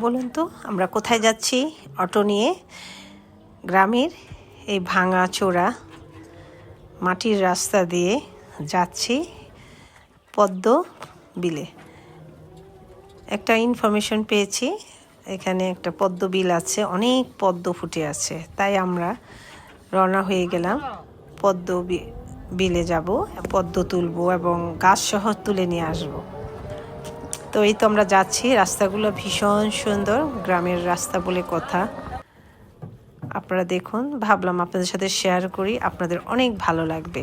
বলুন তো, আমরা কোথায় যাচ্ছি? অটো নিয়ে গ্রামের এই ভাঙা চোরা মাটির রাস্তা দিয়ে যাচ্ছি পদ্ম বিলে। একটা ইনফরমেশন পেয়েছি, এখানে একটা পদ্ম বিল আছে, অনেক পদ্ম ফুটে আছে। তাই আমরা রওনা হয়ে গেলাম পদ্ম বিলে যাব, পদ্ম তুলবো এবং গাছ সহ তুলে নিয়ে আসব। তো এই তো আমরা যাচ্ছি। রাস্তাগুলো ভীষণ সুন্দর, গ্রামের রাস্তা বলে কথা। আপনারা দেখুন, ভাবলাম আপনাদের সাথে শেয়ার করি, আপনাদের অনেক ভালো লাগবে।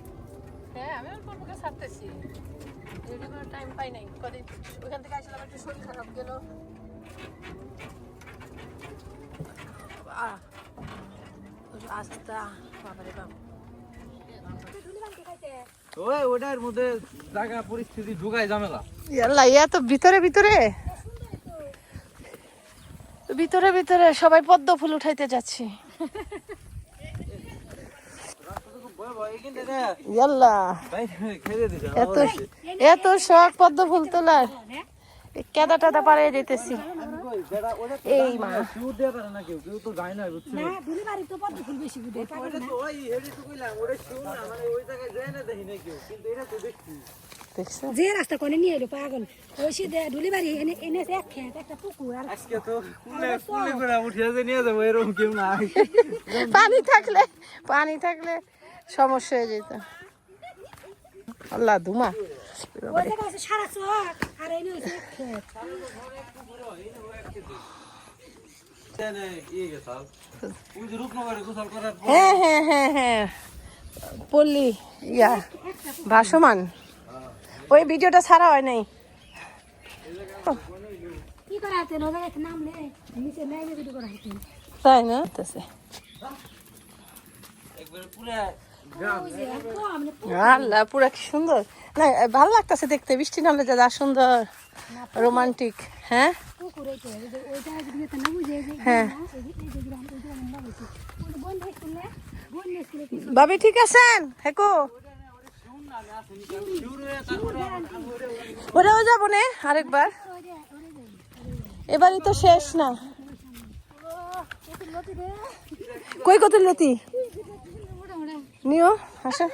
হ্যাঁ আমি অল্প অল্প করে ছাড়তেছি। করার টাইম পাই নাই। কদিন? ওইখান থেকে আসলাম একটু শরীর খারাপ গেল। আহ, ওই আস্তা বাবারে বাবা ওই ওটার মধ্যে জায়গা পরিস্থিতি ঢুকায় ঝামেলা। ইয়াল্লা ইয়া তো ভিতরে ভিতরে। ভিতরে ভিতরে সবাই পদ্ম ফুল উঠাইতে যাচ্ছি। এত এত শখ পদ্ম ফুল তোলার। কেদা টেদা পারে যেতেছি এই মা। কেউ তো যায় না বুঝছ ওইটা তো ওই এডি তো কইলাম ওটা শুন না? মানে ওই জায়গায় যায় না দেখি না কেউ কিন্তু এটা তো দেখছি? দেখছ যে রাস্তা কোনে নিয়ে এলো পাগল ওই সিধে ডুলিবাড়ি এনে এনে এক খেত একটা পুকুর আর আজকে তো কুলে কুলে করে উঠিয়ে নিয়ে যাব এরকম কেউ নাই। পানি থাকলে পানি থাকলে সমস্যা হয়ে যেত। আল্লাহ পর হ্যাঁ হ্যাঁ হ্যাঁ হ্যাঁ। পল্লী, ইয়া, ভাসমান। ওই ভিডিওটা ছাড়া হয় নাই। তাই না? আল্লাহ পুরা কি সুন্দর। না ভালো লাগতেছে দেখতে বৃষ্টি নামলে যা যা সুন্দর রোমান্টিক হ্যাঁ? না হ্যাঁ। না, না ভাবি ঠিক আছেন? হেকো ওটাও যাব নে আরেকবার। এবারই তো শেষ না। কই কত লতি নিও আসো।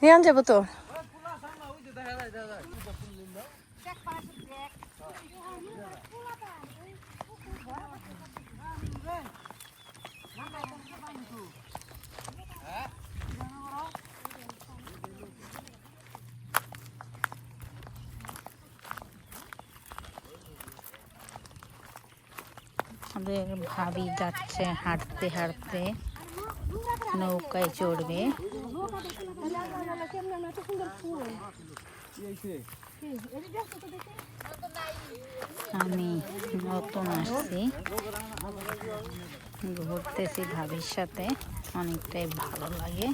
নিয়ে যাব তো। আমাদের ভাবি যাচ্ছে হাঁটতে হাঁটতে। নৌকায় চড়বে। আমি নতুন আসছি। ঘুরতেছি ভাবির সাথে অনেকটাই ভালো লাগে।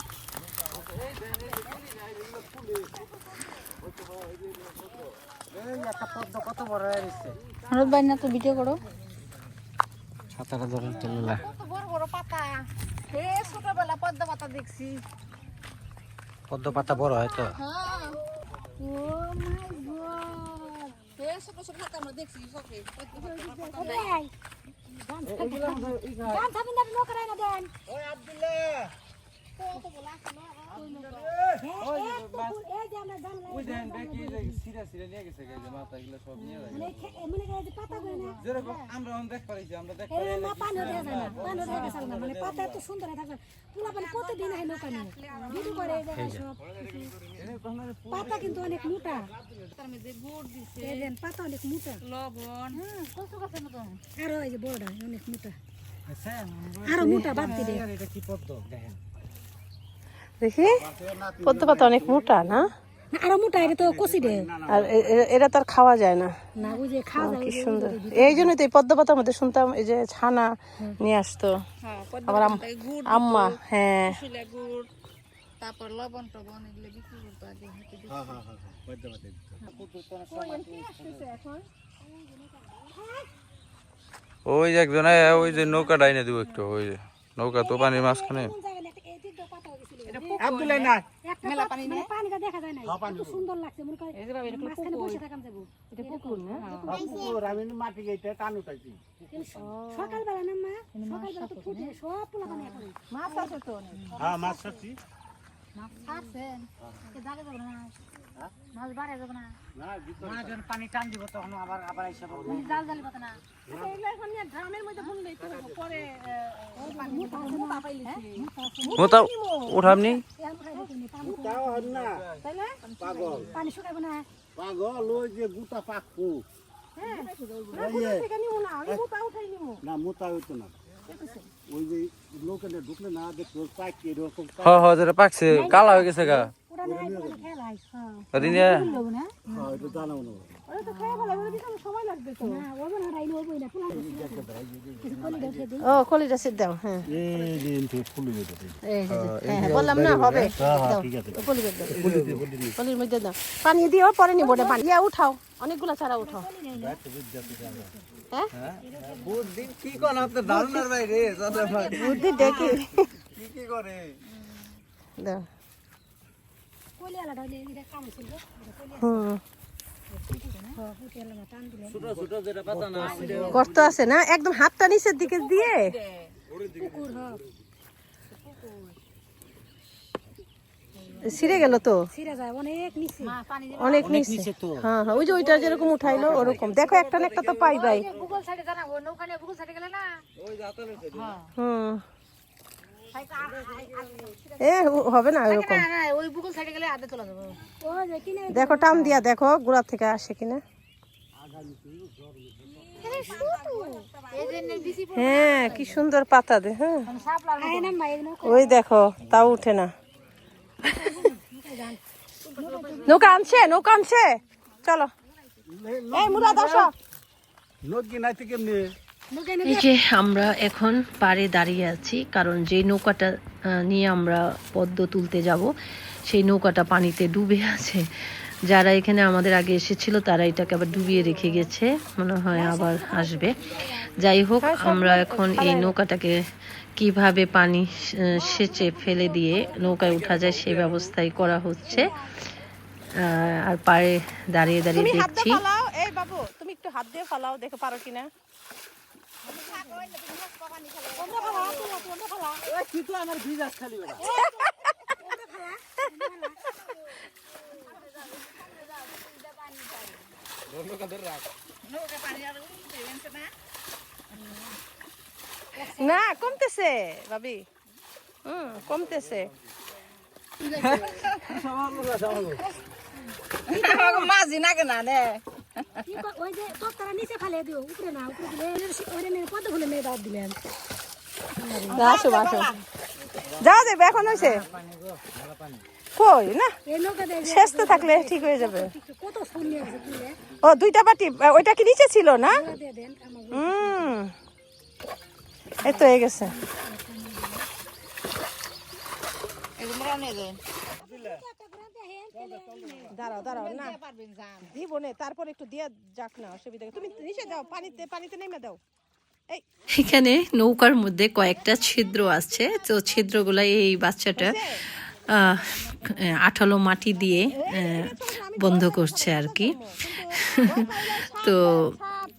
না তো ভিডিও করো। ছাতাটা ধরে চললা বড় বড় পাতা হে ছোটবেলা পদ্ম পাতা দেখছি। পদ্ম পাতা বড় হয় তো? হ্যাঁ। ও মাই গড। হে ছোট ছোট পাতা আমরা দেখছি সবে গান গান পাতা কিন্তু অনেক মোটা পাতা অনেক মোটা লবণ আরও এই যে বড়টা অনেক মোটা আচ্ছা আরও মোটা বাদ দিলে এটা কি পদ্ম দেখেন দেখি। পদ্ম পাতা অনেক মোটা না? আরও মোটা এটা তো কষি দে। আর এ- এ- এরা তো আর খাওয়া যায় না। না ওই যে খাওয়া যায় কি সুন্দর। এই জন্যই তো এই পদ্ম পাতার মধ্যে শুনতাম এই যে ছানা নিয়ে আসতো। আবার আম্মা হ্যাঁ। তারপর লবণ টবণ এগুলো বিক্রি করতো আগে ওই যে একজন ওই যে নৌকা ডাইনে দিব একটু ওই যে নৌকা তো পানির মাঝখানে আব্দুল্লাহ না মেলা পানি মানে পানিটা দেখা যায় না কত সুন্দর লাগছে মনে করে মাঝখানে বসে থাকাম যাব। এটা পুকুর না? আমি মাটি গেটে টান উঠাইছি। সকালবেলা না মা? সকালবেলা তো ফুটে সব পোলা পানি এখন। মাছ আছে তো অনেক। হ্যাঁ মাছ ছাড়ছি মাছ ছাড়ছেন এ জাগে যাব না। মাছ বাড়ে যাব না। না যখন পানি টান দিব তখন আবার আবার এসে জাল জালি পাতা না। ড্রামের মধ্যে বুনলেই তো পরে মোতা উঠামনি তাও হন না পাগল পানি শুকাবো না। পাগল ওই যে গুটা পাকু না মোটা হইতো না ওই যে লোকের ঢুকলে না এরকম যেটা পাকছে কালা হয়ে গেছে গা। ওটা খেলাই হ্যাঁ। হ্যাঁ জানাও না। না না না ও কলিটা সিট দাও হ্যাঁ হ্যাঁ বললাম না হবে দাও ঠিক আছে ও কলি বের দাও কলির মধ্যে দাও পানি দিও পরে নিবো ওটা পানি ইয়া উঠাও অনেকগুলা চারা উঠাও হ্যাঁ বুদ্ধি কি কোন আপনার ধারণার বাইরে বুদ্ধি ডেকে কি কি করে দাও কলি আলাদা হইলে এটা কাম ছিল হুম গর্ত আছে না? একদম হাতটা নিচের দিকে দিয়ে? ছিঁড়ে গেল তো? অনেক নিচে। হ্যাঁ হ্যাঁ ওই যে ওইটা যেরকম উঠাইলো ওরকম। দেখো একটা না একটা তো পাই পাই ভূগোল সাইডে জানা ও নৌকা নিয়ে ভূগোল সাইডে গেলে না? হুম। এ হবে না কিনে দেখো টান দিয়া দেখো গোড়া থেকে আসে কিনা হ্যাঁ কি সুন্দর পাতা দে হ্যাঁ। ওই দেখো তাও উঠে না। নৌকা আনছে নৌকা আনছে। চলো। এই মুরাদ আসো নদী নাইতে কেমনে? নৌকা এই যে আমরা এখন পাড়ে দাঁড়িয়ে আছি কারণ যে নৌকাটা নিয়ে আমরা পদ্ম তুলতে যাব সেই নৌকাটা পানিতে ডুবে আছে। যারা এখানে আমাদের আগে এসেছিল তারা এটাকে আবার ডুবিয়ে রেখে গেছে মনে হয় আবার আসবে। যাই হোক আমরা এখন এই নৌকাটাকে কীভাবে পানি সেচে ফেলে দিয়ে নৌকায় উঠা যায় সেই ব্যবস্থাই করা হচ্ছে। আর পাড়ে দাঁড়িয়ে দাঁড়িয়ে দেখছি। এই বাবু তুমি একটু হাত দিয়ে ফালাও দেখো পারো কিনা। খালি না কমতেছে ভাবি। হুম কমতেছে। মাঝি না কেনা নে। ওই যে তক্তারা নিচে ফেলে দিও উপরে না উপরে দিলে ওই মেয়ে পদ্ম ফুলে মেয়ে দাও দিলেন আসো আসো। যা যাবে এখন হয়েছে কই না? শেষ তো থাকলে ঠিক হয়ে যাবে। ও দুইটা বাটি ওইটা কি নিচে ছিল না? হুম। এই তো হয়ে গেছে। দাঁড়াও দাঁড়াও না। দিব নে তারপর একটু দিয়ে যাক না অসুবিধা তুমি নিচে যাও পানিতে পানিতে নেমে দাও। এখানে নৌকার মধ্যে কয়েকটা ছিদ্র আছে। তো ছিদ্রগুলো এই বাচ্চাটা আঠালো মাটি দিয়ে বন্ধ করছে আর কি। তো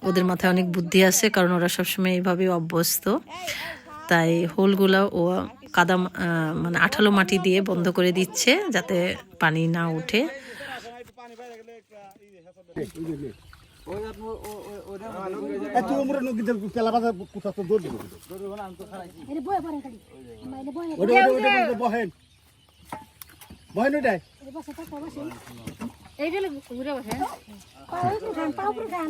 ওদের মাথায় অনেক বুদ্ধি আছে কারণ ওরা সবসময় এইভাবে অভ্যস্ত। তাই হোলগুলো ও কাদা মানে আঠালো মাটি দিয়ে বন্ধ করে দিচ্ছে যাতে পানি না উঠে। তুই আমরা নদী তেলা বাজা কোথা তো দৌড় দিব এটা বয়ে পড়ে খালি আমার এটা বয়ে ওটা ওটা ওটা বহেন বহেন ওটাই এটা বসে থাকো বসে এই গেলে ঘুরে। বসে পা উপরে খান পা উপরে খান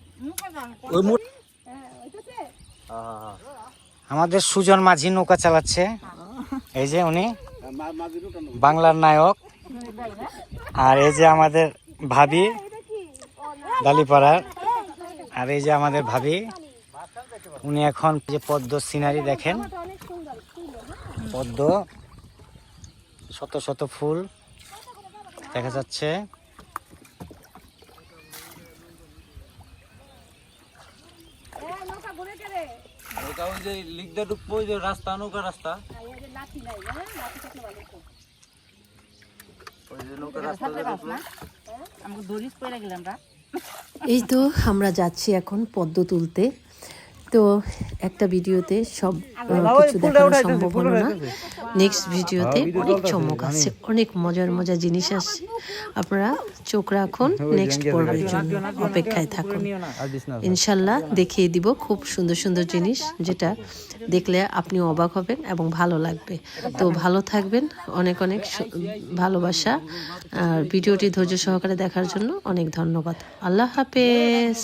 আমাদের সুজন মাঝি নৌকা চালাচ্ছে। এই যে উনি বাংলার নায়ক। আর এই যে আমাদের ভাবি ডালিপাড়ার। আর এই যে আমাদের ভাবি, উনি এখন যে পদ্ম সিনারি দেখেন, পদ্ম, শত শত ফুল দেখা যাচ্ছে। যে রাস্তা নৌকা রাস্তা। এই তো আমরা যাচ্ছি এখন পদ্ম তুলতে। তো একটা ভিডিওতে সব কিছু দেখানো সম্ভব হলো না। নেক্সট ভিডিওতে অনেক চমক আছে অনেক মজার মজার জিনিস আসছে আপনারা চোখ রাখুন নেক্সট পর্বের জন্য অপেক্ষায় থাকুন। ইনশাল্লাহ দেখিয়ে দিব খুব সুন্দর সুন্দর জিনিস যেটা দেখলে আপনি অবাক হবেন এবং ভালো লাগবে। তো ভালো থাকবেন অনেক অনেক ভালোবাসা। আর ভিডিওটি ধৈর্য সহকারে দেখার জন্য অনেক ধন্যবাদ। আল্লাহ হাফেজ।